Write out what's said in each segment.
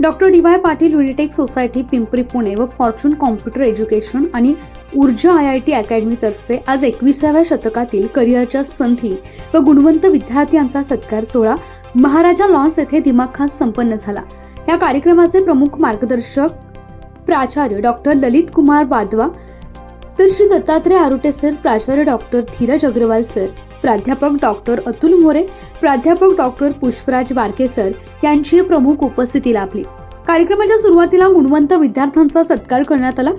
Doctor D Y Patil Unitech society Pimpri Pune व Fortune computer education आणि ऊर्जा I I T अकॅडमीतर्फे आज एकविसाव्या शतकातील करिअरच्या संधी व गुणवंत विद्यार्थ्यांचा सत्कार सोहळा महाराजा लॉन्स येथे दिमाखात संपन्न झाला. या कार्यक्रमाचे प्रमुख मार्गदर्शक प्राचार्य डॉक्टर ललित कुमार वाधवा तर श्री दत्तात्रय आरुटे सर प्राचार्य डॉक्टर धीरज अग्रवाल सर प्राध्यापक डॉक्टर अतुल मोरे प्राध्यापक डॉक्टर पुष्पराज बारके सर यांची प्रमुख उपस्थिती लाभली. कार्यक्रमाच्या सुरुवातीला गुणवंत विद्यार्थ्यांचा सत्कार करण्यात आला.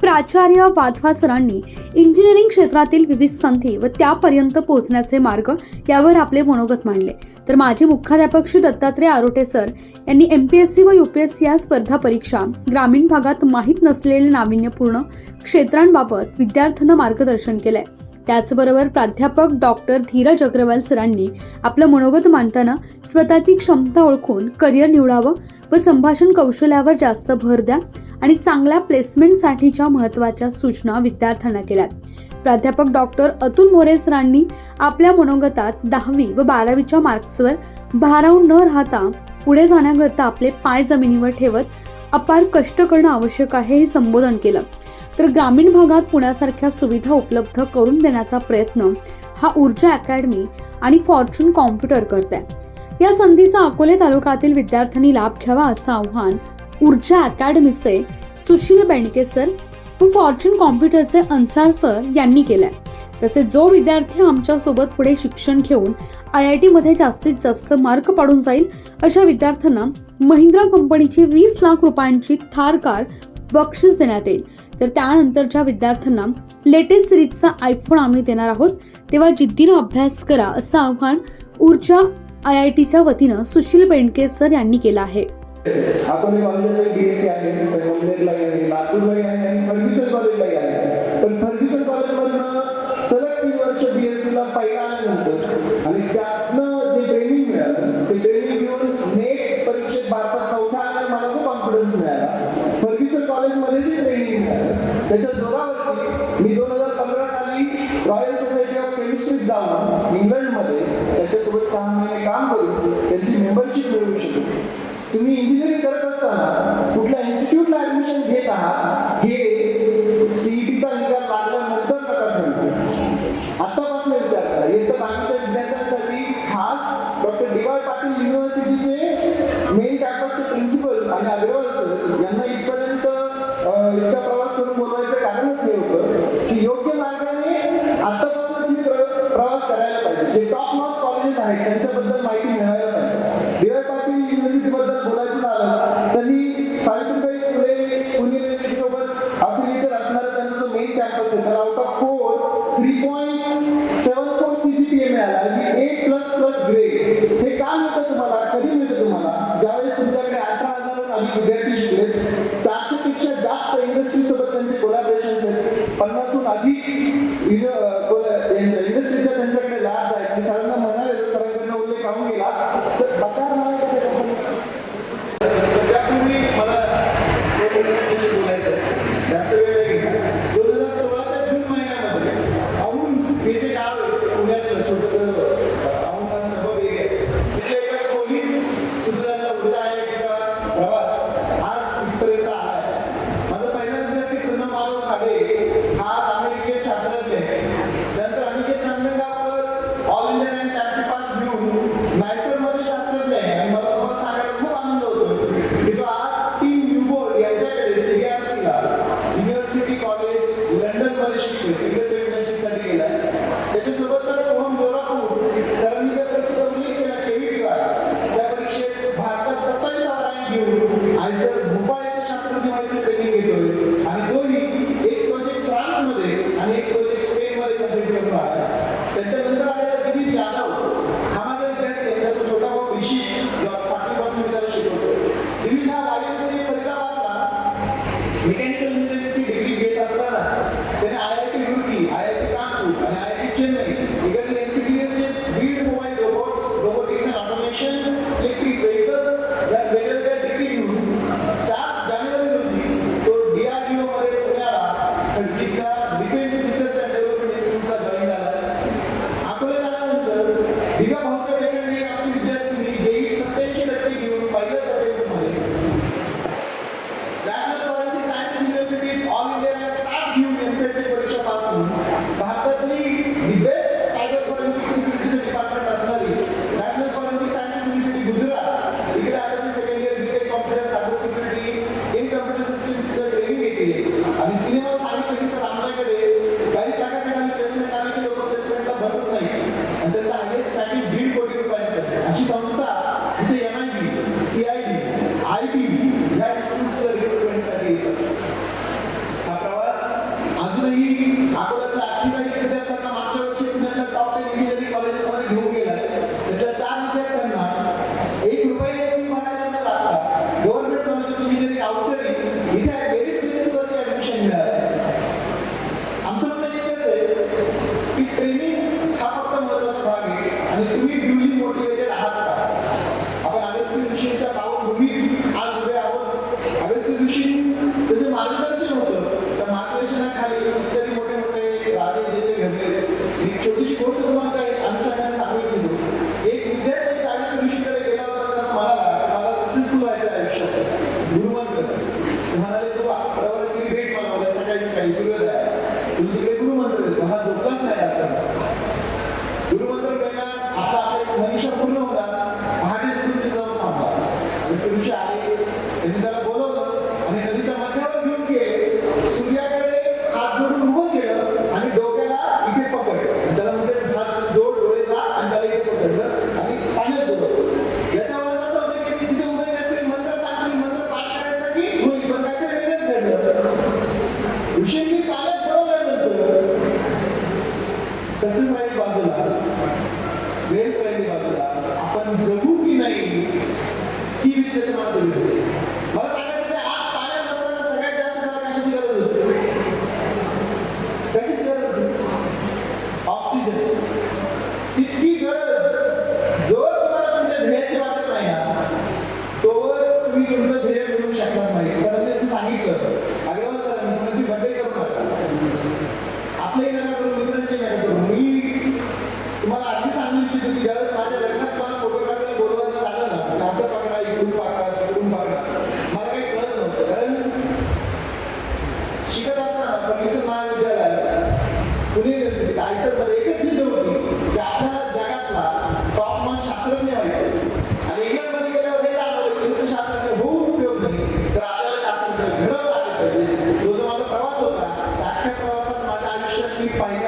प्राचार्य वाधवा सरांनी इंजिनिअरिंग क्षेत्रातील विविध संधी व त्यापर्यंत पोहोचण्याचे मार्ग यावर आपले मनोगत मांडले. तर माजी मुख्याध्यापक श्री दत्तात्रय आरोटे सर यांनी एम पी एस सी व यू पी एस सी या स्पर्धा परीक्षा ग्रामीण भागात माहीत नसलेले नाविन्यपूर्ण क्षेत्रांबाबत विद्यार्थ्यांना मार्गदर्शन केलंय. त्याचबरोबर प्राध्यापक डॉक्टर धीरज अग्रवाल सरांनी आपलं मनोगत मांडताना स्वतःची क्षमता ओळखून करिअर निवडावं व संभाषण कौशल्यावर जास्त भर द्या आणि चांगल्या प्लेसमेंटसाठीच्या महत्त्वाच्या सूचना विद्यार्थ्यांना केल्यात. प्राध्यापक डॉक्टर अतुल मोरे सरांनी आपल्या मनोगतात दहावी व बारावीच्या मार्क्सवर भारावून न राहता पुढे जाण्याकरता आपले पाय जमिनीवर ठेवत अपार कष्ट करणं आवश्यक आहे हे संबोधन केलं. तर ग्रामीण भागात पुण्यासारख्या सुविधा उपलब्ध करून देण्याचा प्रयत्न हा ऊर्जा अकॅडमी आणि फॉर्च्यून कॉम्प्युटर करत आहे या संधीचा अकोले तालुक्यातील विद्यार्थ्यांनी लाभ घ्यावा असं आव्हान ऊर्जा अकॅडमीचे सुशील बेंडके सर व फॉर्च्यून कॉम्प्युटरचे अन्सार सर यांनी केलंय. तसेच जो विद्यार्थी आमच्यासोबत पुढे शिक्षण घेऊन आय आय टीमध्ये जास्तीत जास्त मार्क पाडून जाईल अशा विद्यार्थ्यांना महिंद्रा कंपनीची वीस लाख रुपयांची थार कार बक्षीस देण्यात येईल. तर त्यानंतरच्या विद्यार्थ्यांना लेटेस्ट सिरीजचा आयफोन आम्ही देणार आहोत. तेव्हा जिद्दीनं अभ्यास करा असं आव्हान ऊर्जा आय आय टीच्या वतीनं सुशील बेंडके सर यांनी केलं आहे. आपण कॉलेजला बीएससी आहे आहे आहे आणि फर्ग्युसन आहे. पण फर्ग्युसन कॉलेजमधनं रॉयल सोसायटी ऑफ केमिस्ट्रीत जाऊन इंग्लंडमध्ये त्याच्यासोबत सहा महिने काम करून त्यांची मेंबरशिप मिळवू शकतो. तुम्ही इंजिनिअरिंग करत असताना कुठल्या इन्स्टिट्यूटला ऍडमिशन घेत आहात हे सीईटीचा निकाल लागल्यानंतर नका ठरतो आतापासून विचार करा तर बाकीच्या विद्यार्थ्यांसाठी खास डॉक्टर डी वाय पाटील युनिव्हर्सिटीचे बद्दल बोलायचं झालंच பக்கத்திலேயே You. তুমি que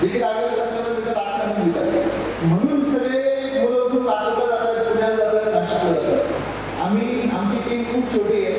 देखील आलेलं सरकारला त्याचं राजकारण दिलं म्हणून सगळे मुलं उठून जातात पुण्यात जातात नाशिकला जातात. आम्ही आमची टीम खूप छोटी आहे.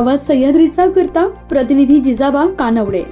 आवाज सह्याद्रीचा करता प्रतिनिधी जिजाबा कानवडे.